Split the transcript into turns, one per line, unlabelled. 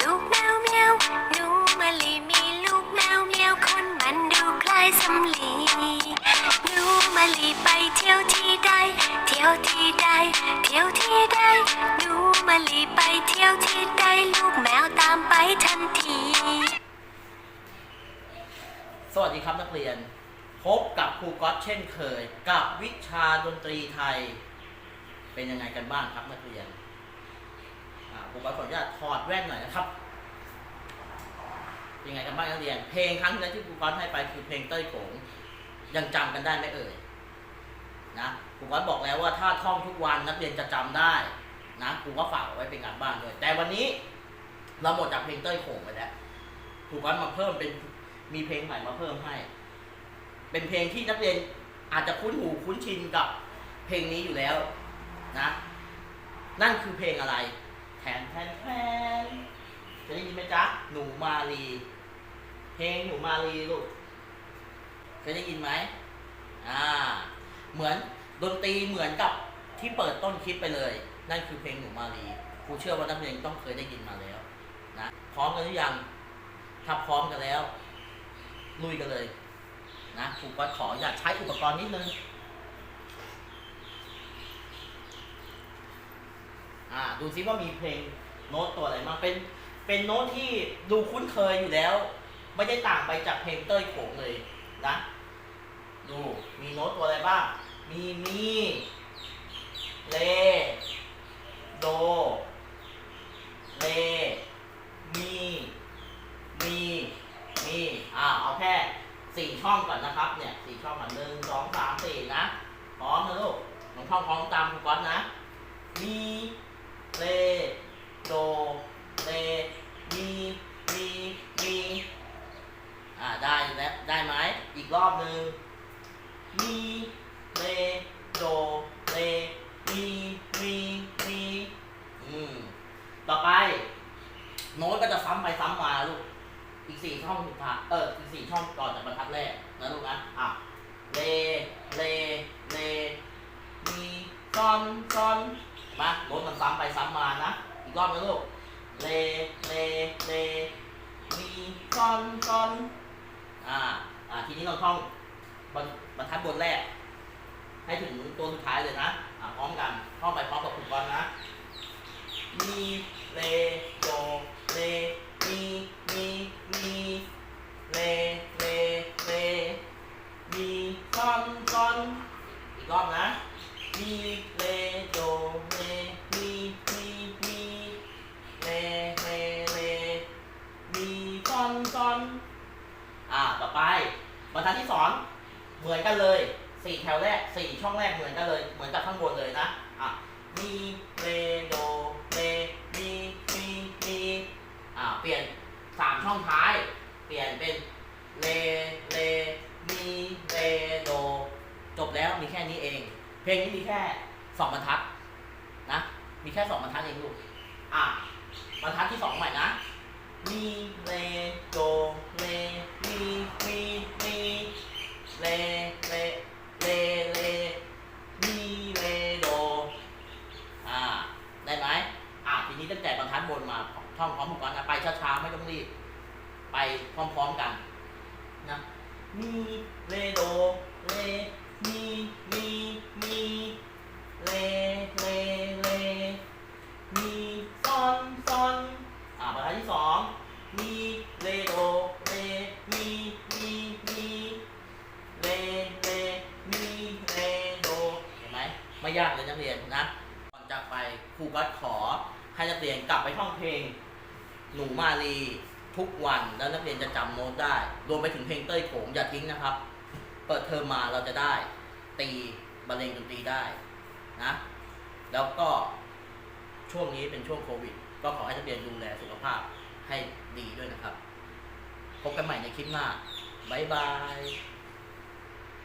ลูกแมวแมวหนูมาลีมีลูกแมวแมวคนมันดูคล้ายสำลีหนูมาลีไปเที่ยวที่ใด เที่ยวที่ใด เที่ยวที่ใดหนูมาลีไปเที่ยวที่ใดลูกแมวตามไปทันที
สวัสดีครับนักเรียน พบกับครูก๊อตเช่นเคย กับวิชาดนตรีไทย เป็นยังไงกันบ้างครับนักเรียน อ่าครูก๊อตขออนุญาตถอดแว่นหน่อยนะครับ ยังไงกันบ้างนักเรียน เพลงครั้งที่แล้วที่ครูก๊อตให้ไปคือเพลงเต้ยโขงยังจำกันได้ไหมเอ่ย นะครูก๊อตบอกแล้วว่าถ้าท่องทุกวันนักเรียนจะจำได้ นะครูก็ฝากไว้เป็นงานบ้านด้วย แต่วันนี้เราหมดจากเพลงเต้ยโขงไปแล้วครูก๊อตมาเพิ่มเป็นมีเพลงใหม่มาเพิ่มให้ เป็นเพลงที่นักเรียนอาจจะคุ้นหูคุ้นชินกับเพลงนี้อยู่แล้วนะ นั่นคือเพลงอะไร แทนแทนแทนจะได้ยินไหมจ๊ะ หนูมาลี เพลงหนูมาลีลูกเคยได้ยินไหมอ่า เหมือนดนตรีเหมือนกับที่เปิดต้นคลิปไปเลย นั่นคือเพลงหนูมาลีครูเชื่อว่านักเรียนต้องเคยได้ยินมาแล้วนะพร้อมกันหรือยังถ้าพร้อมกันแล้ว ลุยกันเลยนะครูก็ขออยากใช้อุปกรณ์นิดนึง อ่าดูซิว่ามีเพลงโน้ตตัวอะไรบ้างเป็นเป็นโน้ตที่ดูคุ้นเคยอยู่แล้ว ไม่ได้ต่างไปจากเพลงเต้ยโขงเลยนะดูมีโน้ตตัวอะไรบ้าง มีมีเลโดเลมีมีมีอ่าเอาแค่สี่ช่องก่อนนะครับเนี่ยสี่ช่องก่อนหนึ่งสองสามสี่นะพร้อมนะลูกน้องท่องพร้อมตามครูก๊อตนะมี เล โด เล มี มี มี อ่า ได้แล้ว ได้ไหม อีกรอบหนึ่งมีเลโดเลมีมีมีอืมต่อไป โน้ตก็จะซ้ำไปซ้ำมาลูก อีกสี่ช่องสุดท้ายเอออีกสี่ช่องก่อนจากบรรทัดแรกนะลูกนะอะเลเลเลมีซอนซอนมาโน้ตมันซ้ำไปซ้ำมานะ อีกรอบนะลูกเลเลเลมีซอนซอนอ่า อ่าทีนี้เราท่องบรรบรทัดบนแรก ให้ถึงตัวสุดท้ายเลยนะอ่าพร้อมกันท่องไปพร้อมกับคุณบอลนะมีเลโดเลมีมีมีเลเลเลมีซอนซอนอีกรอบนะมี เล โด เล มี มี มี เล เล เล มีซอนซอน อ่า ต่อไปบ รทัดที่สองเหมือนกันเลยสี่แถวแรกสี่ช่องแรกเหมือนกันเลย เหมือนกับข้างบนเลยนะอะมีเลโดเลมีมีมีอ่าเปลี่ยนสามช่องท้าย เปลี่ยนเป็นเลเลมีเลโดจบแล้วมีแค่นี้เอง เพลงนี้มีแค่สองบรรทัดนะมีแค่สองบรรทัดเองลูกอะบรรทัดที่สองใหม่นะมีเลโดเลมีมี มี เล เล เล เล มี เล โด อ่า ได้ไหม อ่า ทีนี้ตั้ง แต่บรรทัดบนมาท่องพร้อมกันนะไปช้าๆไม่ต้องรีบ ไปพร้อมๆกันนะมีเลโดเลมีมีมีเลเลเลมีซอนซอนอ่าบรรทัดที่สองมีเลโดเลมีมีมีเลเลมีเลโดเห็นไหมไม่ยากเลยนักเรียนนะก่อนจากไปครูก็ขอ ให้นักเรียนกลับไปท่องเพลง หนูมาลีทุกวันแล้วนักเรียนจะจำโน้ตได้ รวมไปถึงเพลงเต้ยโขงอย่าทิ้งนะครับ เปิดเทอมมาเราจะได้ ตีบรรเลงดนตรีได้นะแล้วก็ช่วงนี้เป็นช่วงโควิด ก็ขอให้นักเรียนดูแลสุขภาพให้ดีด้วยนะครับ พบกันใหม่ในคลิปหน้า บ๊ายบาย